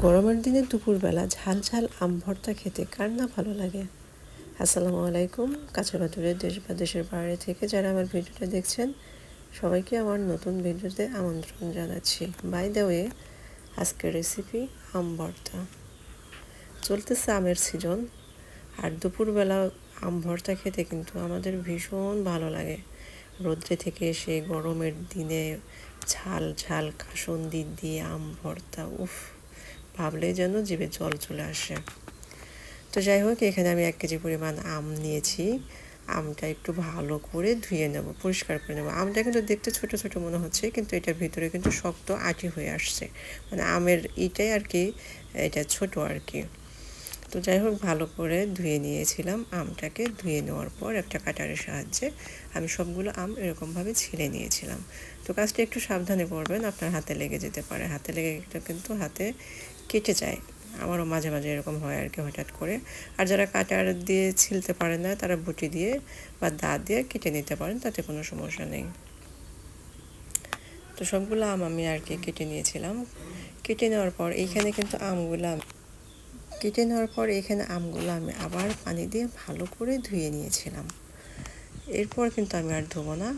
গরমের দিনে দুপুরবেলা ঝাল ঝাল আম ভর্তা খেতে কার না ভালো লাগে? আসসালামু আলাইকুম কাছে বাতুরের দেশ বা দেশের বাইরে থেকে যারা আমার ভিডিওটা দেখছেন, সবাইকে আমার নতুন ভিডিওতে আমন্ত্রণ জানাচ্ছি। বাই দ্য ওয়ে আজকের রেসিপি আম ভর্তা। চলতেছে আমের সিজন আর দুপুরবেলা আম ভর্তা খেতে কিন্তু আমাদের ভীষণ ভালো লাগে। রোদ্রে থেকে এসে গরমের দিনে ঝাল ঝাল কাসন্দি দিয়ে আম ভর্তা, উফ। ভাবলেই যেন জিভে জল চলে আসে। তো যাই হোক, এখানে আমি এক কেজি পরিমাণ আম নিয়েছি। আমটা একটু ভালো করে ধুয়ে নেব, পরিষ্কার করে নেব। আমটা কিন্তু দেখতে ছোট ছোট মনে হচ্ছে, কিন্তু এটার ভিতরে কিন্তু শক্ত আটি হয়ে আসছে। মানে আমের এটাই আর কি, এটা ছোট আর কি। তো যাই হোক, ভালো করে ধুয়ে নিয়েছিলাম। আমটাকে ধুয়ে নেওয়ার পর একটা কাটারের সাহায্যে আমি সবগুলো আম এরকমভাবে ছিলে নিয়েছিলাম। তো কাজটা একটু সাবধানে করবেন, আপনার হাতে লেগে যেতে পারে। হাতে লেগে কিন্তু হাতে কেটে যায়। আমারও মাঝে মাঝে এরকম হয় আর কি হঠাৎ করে। আর যারা কাটার দিয়ে ছিলতে পারে না, তারা বুটি দিয়ে বা দা দিয়ে কেটে নিতে পারেন, তাতে কোনো সমস্যা নেই। তো সবগুলো আম আমি আর কি কেটে নিয়েছিলাম। কেটে নেওয়ার পর এইখানে কিন্তু আমগুলো কেটে নেওয়ার পর এখানে আমগুলো আমি আবার পানি দিয়ে ভালো করে ধুয়ে নিয়েছিলাম। এরপর কিন্তু আমি আর ধোবো না।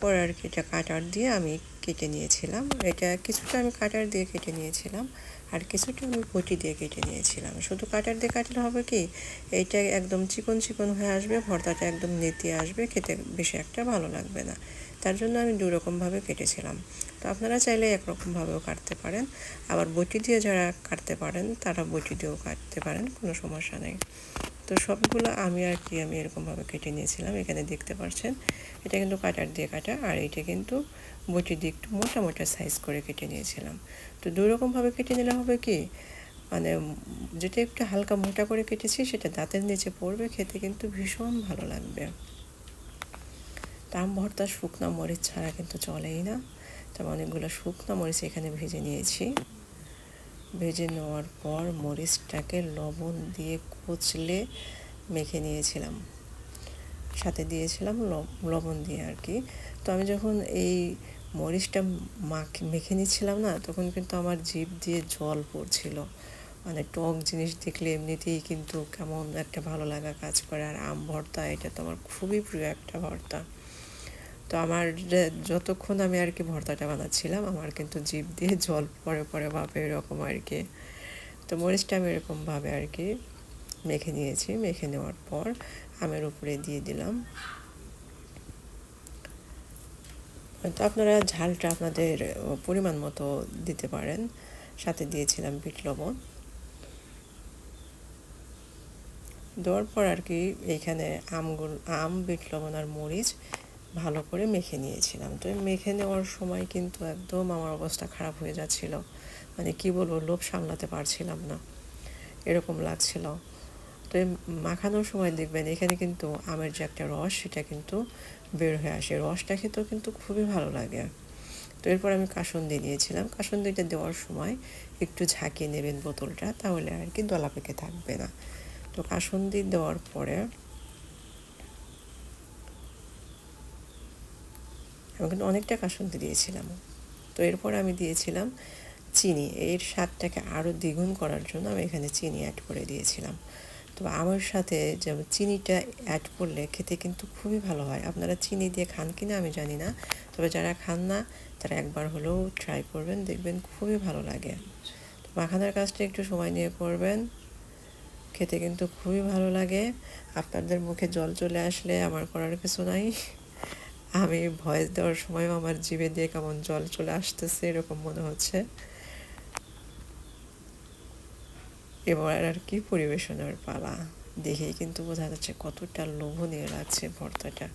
পরে আর কি এটা কাটার দিয়ে আমি কেটে নিয়েছিলাম। এটা কিছুটা আমি কাটার দিয়ে কেটে নিয়েছিলাম আর কিছুটা আমি বটি দিয়ে কেটে নিয়েছিলাম। শুধু কাটার দিয়ে কাটলে হবে কি এইটা একদম চিকন চিকন হয়ে আসবে, ভর্তাটা একদম নেতিয়ে আসবে, খেতে বেশি একটা ভালো লাগবে না। তার জন্য আমি দু রকমভাবে কেটেছিলাম। তো আপনারা চাইলে একরকমভাবেও কাটতে পারেন। আবার বটি দিয়ে যারা কাটতে পারেন, তারা বটি দিয়েও কাটতে পারেন, কোনো সমস্যা নেই। তো সবগুলো আমি আর কি আমি এরকমভাবে কেটে নিয়েছিলাম। এখানে দেখতে পাচ্ছেন, এটা কিন্তু কাটার দিয়ে কাটা, আর এটা কিন্তু বটি দিয়ে একটু মোটা মোটা সাইজ করে কেটে নিয়েছিলাম। তো দুই রকমভাবে কেটে নিলে হবে কি মানে যেটা একটু হালকা মোটা করে কেটেছি সেটা দাঁতের নিচে পড়বে, খেতে কিন্তু ভীষণ ভালো লাগবে। তাম ভর্তা, শুকনা মরিচ ছাড়া কিন্তু চলেই না। তো অনেকগুলো শুকনো মরিচ এখানে ভেজে নিয়েছি। ভেজে নেওয়ার পর মরিচটাকে লবণ দিয়ে কুচলে মেখে নিয়েছিলাম। সাথে দিয়েছিলাম লবণ দিয়ে আর কি। তো আমি যখন এই মরিচটা মাখে, মেখে নিচ্ছিলাম না, তখন কিন্তু আমার জিভ দিয়ে জল পড়ছিল। মানে টক জিনিস দেখলে এমনিতেই কিন্তু কেমন একটা ভালো লাগা কাজ করে। আর আম ভর্তা, এটা তো আমার খুবই প্রিয় একটা ভর্তা। তো আমার যতক্ষণ আমি আর কি ভর্তাটা বানাচ্ছিলাম, আমার কিন্তু জিভ দিয়ে জল পরে পরে ভাবে এরকম আর কি। তো মরিচটা আমি এরকমভাবে আর কি মেখে নিয়েছি। মেখে নেওয়ার পর আমের উপরে দিয়ে দিলাম। তো আপনারা ঝালটা আপনাদের পরিমাণ মতো দিতে পারেন। সাথে দিয়েছিলাম বিট লবণ। দেওয়ার পর আর কি এইখানে আমগুল, আম, বিট লবণ আর মরিচ ভালো করে মেখে নিয়েছিলাম। তো মেখে নেওয়ার সময় কিন্তু একদম আমার অবস্থা খারাপ হয়ে যাচ্ছিল। মানে কি বলব, লোভ সামলাতে পারছিলাম না। এরকম লাগছিল। তো মাখানোর সময় দেখবেন এখানে কিন্তু আমের যে একটা রস, সেটা কিন্তু বের হয়ে আসে। রসটা খেতেও কিন্তু খুবই ভালো লাগে। তো এরপর আমি কাসন্দি দিয়েছিলাম কাসন্দিটা দেওয়ার সময় একটু ঝাঁকিয়ে নেবেন বোতলটা, তাহলে আর কি দলা পেকে থাকবে না। তো কাসন্দি দেওয়ার পরে আমি কিন্তু অনেকটা কাসন্দি দিয়েছিলাম। তো এরপর আমি দিয়েছিলাম চিনি। এর স্বাদটাকে আরও দ্বিগুণ করার জন্য আমি এখানে চিনি অ্যাড করে দিয়েছিলাম। তো আমার সাথে যেমন চিনিটা অ্যাড করলে খেতে কিন্তু খুবই ভালো হয়। আপনারা চিনি দিয়ে খান কিনা আমি জানি না। তবে যারা খান না, তারা একবার হলেও ট্রাই করবেন, দেখবেন খুবই ভালো লাগে। তো মাখানোর কাজটা একটু সময় নিয়ে করবেন। খেতে কিন্তু খুবই ভালো লাগে। আপনাদের মুখে জল চলে আসলে আমার করার কিছু নাই। আমি ভয়েস দেওয়ার সময়ও আমার জিভে দিয়ে কেমন জল চলে আসতেছে, এরকম মনে হচ্ছে। এবার আর কি পরিবেশনের পালা দেখেই কিন্তু বোঝা যাচ্ছে কতটা লোভনীয় লাগছে ভর্তাটা।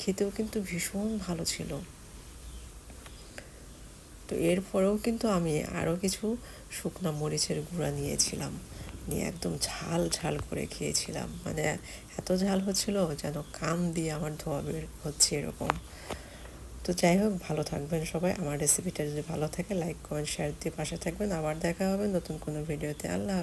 খেতেও কিন্তু ভীষণ ভালো ছিল। তো এরপরেও কিন্তু আমি আরও কিছু শুকনা মরিচের গুঁড়া নিয়েছিলাম। নিয়ে একদম ঝাল ঝাল করে খেয়েছিলাম। মানে এত ঝাল হচ্ছিল যেন কান দিয়ে আমার ধোয়া বের হচ্ছে এরকম। তো যাই হোক, ভালো থাকবেন সবাই। আমার রেসিপিটা যদি ভালো থাকে লাইক কমেন্ট শেয়ার দিয়ে পাশে থাকবেন। আবার দেখা হবে নতুন কোনো ভিডিওতে আল্লাহ